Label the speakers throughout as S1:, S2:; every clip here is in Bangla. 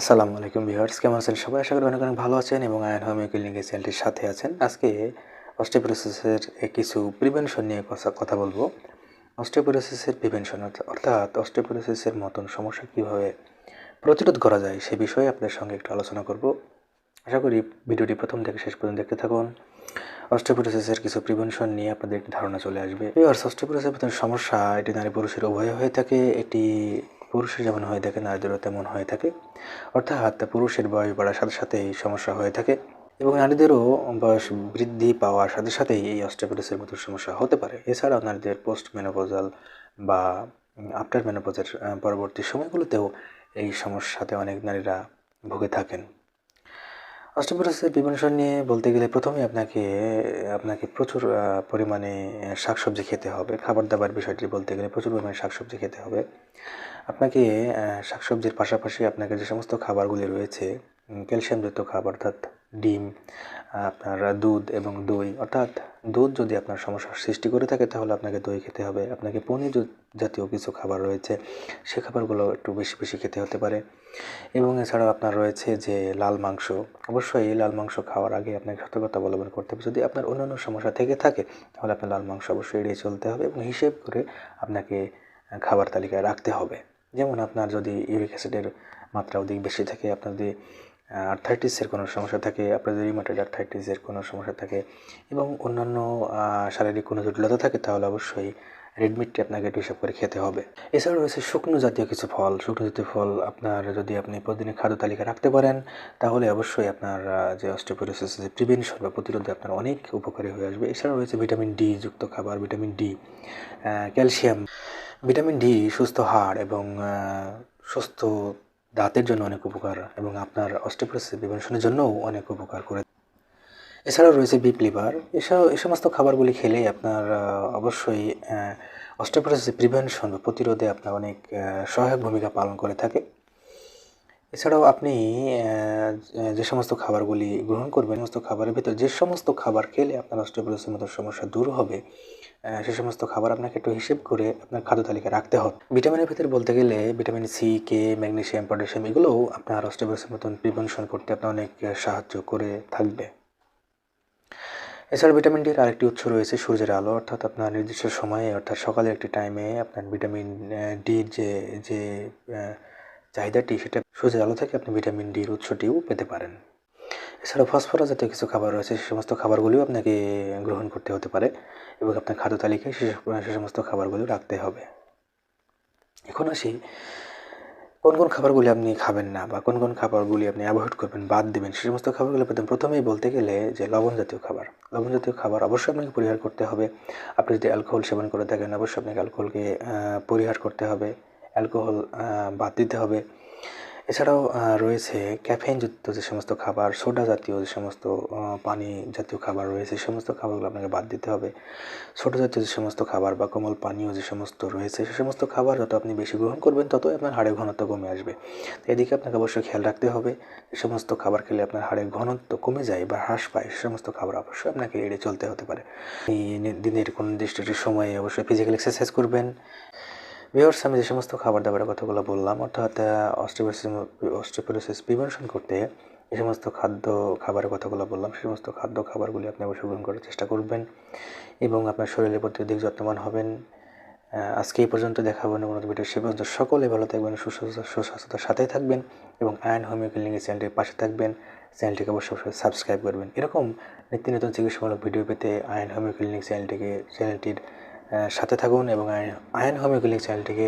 S1: আসসালামু আলাইকুম ভিউয়ার্স, কেমন আছেন সবাই? আশা করি অনেক অনেক ভালো আছেন এবং আয়ন হোমিও ক্লিনিকের চ্যানেলটির সাথে আছেন। আজকে অস্টিওপোরোসিসের কিছু প্রিভেনশন নিয়ে কথা কথা বলব। অস্টিওপোরোসিসের প্রিভেনশন অর্থাৎ অস্টিওপোরোসিসের মতন সমস্যা কীভাবে প্রতিরোধ করা যায় সে বিষয়ে আপনাদের সঙ্গে একটু আলোচনা করব। আশা করি ভিডিওটি প্রথম থেকে শেষ পর্যন্ত দেখতে থাকুন। অস্টিওপোরোসিসের কিছু প্রিভেনশন নিয়ে আপনাদের একটি ধারণা চলে আসবে। ভিউয়ার্স অস্টিওপোরোসিসের মতন সমস্যা এটি নারী পুরুষের উভয় হয়ে থাকে এটি পুরুষের যেমন হয়ে থাকে, নারীদেরও তেমন হয়ে থাকে। অর্থাৎ পুরুষের বয়স বাড়ার সাথে সাথে এই সমস্যা হয়ে থাকে এবং নারীদেরও বয়স বৃদ্ধি পাওয়ার সাথে সাথেই এই অস্টিওপোরোসিসের মতো সমস্যা হতে পারে। এছাড়াও নারীদের পোস্ট মেনোপোজাল বা আফটার মেনোপোজের পরবর্তী সময়গুলোতেও এই সমস্যাতে অনেক নারীরা ভুগে থাকেন। অস্টিওপোরোসিসের প্রিভেনশন নিয়ে বলতে গেলে প্রথমে আপনাকে আপনাকে প্রচুর পরিমাণে শাকসবজি খেতে হবে। খাবার দাবার বিষয়টি বলতে গেলে প্রচুর পরিমাণে শাকসবজি খেতে হবে। আপনাকে শাকসবজির পাশাপাশি আপনাকে যে সমস্ত খাবারগুলি রয়েছে ক্যালসিয়ামযুক্ত খাবার, অর্থাৎ ডিম, আপনার দুধ এবং দই, অর্থাৎ দুধ যদি আপনার সমস্যার সৃষ্টি করে থাকে, তাহলে আপনাকে দই খেতে হবে। আপনাকে পনির জাতীয় কিছু খাবার রয়েছে, সে খাবারগুলো একটু বেশি বেশি খেতে হতে পারে। এবং এছাড়াও আপনার রয়েছে যে লাল মাংস, অবশ্যই এই লাল মাংস খাওয়ার আগে আপনাকে সতর্কতা অবলম্বন করতে হবে। যদি আপনার অন্যান্য সমস্যা থেকে থাকে, তাহলে আপনার লাল মাংস অবশ্যই এড়িয়ে চলতে হবে এবং হিসেব করে আপনাকে খাবার তালিকায় রাখতে হবে। যেমন আপনার যদি ইউরিক অ্যাসিডের মাত্রা অধিক বেশি থাকে, আপনার যদি আর্থাইটিসের কোনো সমস্যা থাকে আপনার যদি রিমাটেড আর্থাইটিসের কোনো সমস্যা থাকে এবং অন্যান্য শারীরিক কোনো জটিলতা থাকে, তাহলে অবশ্যই রেডমিটটি আপনাকে একটু হিসাব করে খেতে হবে। এছাড়াও রয়েছে শুকনো জাতীয় কিছু ফল। শুকনো জাতীয় ফল আপনার যদি আপনি প্রতিদিনের খাদ্য তালিকা রাখতে পারেন, তাহলে অবশ্যই আপনার যে অস্টিওপোরোসিস যে প্রিভেনশন বা প্রতিরোধে আপনার অনেক উপকারী হয়ে আসবে। এছাড়াও রয়েছে ভিটামিন ডি যুক্ত খাবার vitamin D calcium vitamin D সুস্থ হাড় এবং সুস্থ দাঁতের জন্য অনেক উপকার এবং আপনার অস্টিওপোরোসিস প্রিভেনশনের জন্যও অনেক উপকার করে। এছাড়াও রয়েছে বিপ লিভার এসব, এ সমস্ত খাবারগুলি খেলেই আপনার অবশ্যই অস্টিওপোরোসিস প্রিভেনশন বা প্রতিরোধে আপনার অনেক সহায়ক ভূমিকা পালন করে থাকে। এছাড়াও আপনি যে সমস্ত খাবারগুলি গ্রহণ করবেন সমস্ত খাবারের ভিতর যে সমস্ত খাবার খেলে আপনার অস্টিওপোরোসিসের মতো সমস্যা দূর হবে সে সমস্ত খাবার আপনাকে একটু হিসেব করে আপনার খাদ্য তালিকায় রাখতে হবে। ভিটামিনের ভিতরে বলতে গেলে vitamin C, K, magnesium, potassium এগুলোও আপনার অস্টিওপোরোসিসের মতন প্রিভেনশন করতে আপনার অনেক সাহায্য করে থাকবে। এছাড়া ভিটামিন ডির আরেকটি উৎস রয়েছে সূর্যের আলো, অর্থাৎ আপনার নির্দিষ্ট সময়ে, অর্থাৎ সকালের একটি টাইমে আপনার ভিটামিন ডির যে যে চাহিদাটি সেটা সূর্যের আলো থেকে আপনি ভিটামিন ডির উৎসটিও পেতে পারেন। এছাড়া ফসফরাস জাতীয় কিছু খাবার রয়েছে, সে সমস্ত খাবারগুলিও আপনাকে গ্রহণ করতে হতে পারে এবং আপনার খাদ্য তালিকায় সে সমস্ত খাবারগুলো রাখতে হবে। এখন আসি, কোন কোন খাবারগুলি আপনি খাবেন না বা কোন কোন খাবারগুলি আপনি অ্যাভয়েড করবেন, বাদ দেবেন, সে সমস্ত খাবারগুলো প্রথম, প্রথমেই বলতে গেলে যে লবণ জাতীয় খাবার। লবণ জাতীয় খাবার অবশ্যই আপনাকে পরিহার করতে হবে। আপনি যদি অ্যালকোহল সেবন করে থাকেন, অবশ্যই আপনাকে অ্যালকোহলকে পরিহার করতে হবে। অ্যালকোহল বাদ দিতে হবে। এছাড়াও রয়েছে ক্যাফেইনযুক্ত যে সমস্ত খাবার, সোডা জাতীয় যে সমস্ত পানি জাতীয় খাবার রয়েছে, সে সমস্ত খাবারগুলো আপনাকে বাদ দিতে হবে। সোডা জাতীয় যে সমস্ত খাবার বা কোমল পানীয় যে সমস্ত রয়েছে, সে সমস্ত খাবার যত আপনি বেশি গ্রহণ করবেন ততই আপনার হাড়ের ঘনত্ব কমে আসবে। এদিকে আপনাকে অবশ্যই খেয়াল রাখতে হবে যে সমস্ত খাবার খেলে আপনার হাড়ের ঘনত্ব কমে যায় বা হ্রাস পায়, সে সমস্ত খাবার অবশ্যই আপনাকে এড়িয়ে চলতে হতে পারে। দিনের কোনো নির্দিষ্ট সময়ে অবশ্যই ফিজিক্যাল এক্সারসাইজ করবেন। ভিউয়ার্স আমি যে সমস্ত খাবার দাবারের কথাগুলো বললাম, অর্থাৎ অস্টিওপোরোসিস অস্টিওপোরোসিস প্রিভেনশন করতে যে সমস্ত খাদ্য খাবারের কথাগুলো বললাম, সে সমস্ত খাদ্য খাবারগুলি আপনি অবশ্যই গ্রহণ করার চেষ্টা করবেন এবং আপনার শরীরের প্রতি অধিক যত্নবান হবেন। আজকে এই পর্যন্ত দেখাবো কোনো ভিডিও সে পর্যন্ত সকলে ভালো থাকবেন সুস্বাস্থ্য সুস্বাস্থ্যতার সাথেই থাকবেন এবং আয়ন হোমিও ক্লিনিকের চ্যানেলটির পাশে থাকবেন। চ্যানেলটিকে অবশ্যই অবশ্যই সাবস্ক্রাইব করবেন। এরকম নিত্য নতুন চিকিৎসামূলক ভিডিও পেতে আয়ন হোমিও ক্লিনিক চ্যানেলটিকে, চ্যানেলটির সাথে থাকুন এবং আয়ন আয়ন হোমিও চ্যানেলটিকে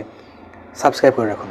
S1: সাবস্ক্রাইব করে রাখুন।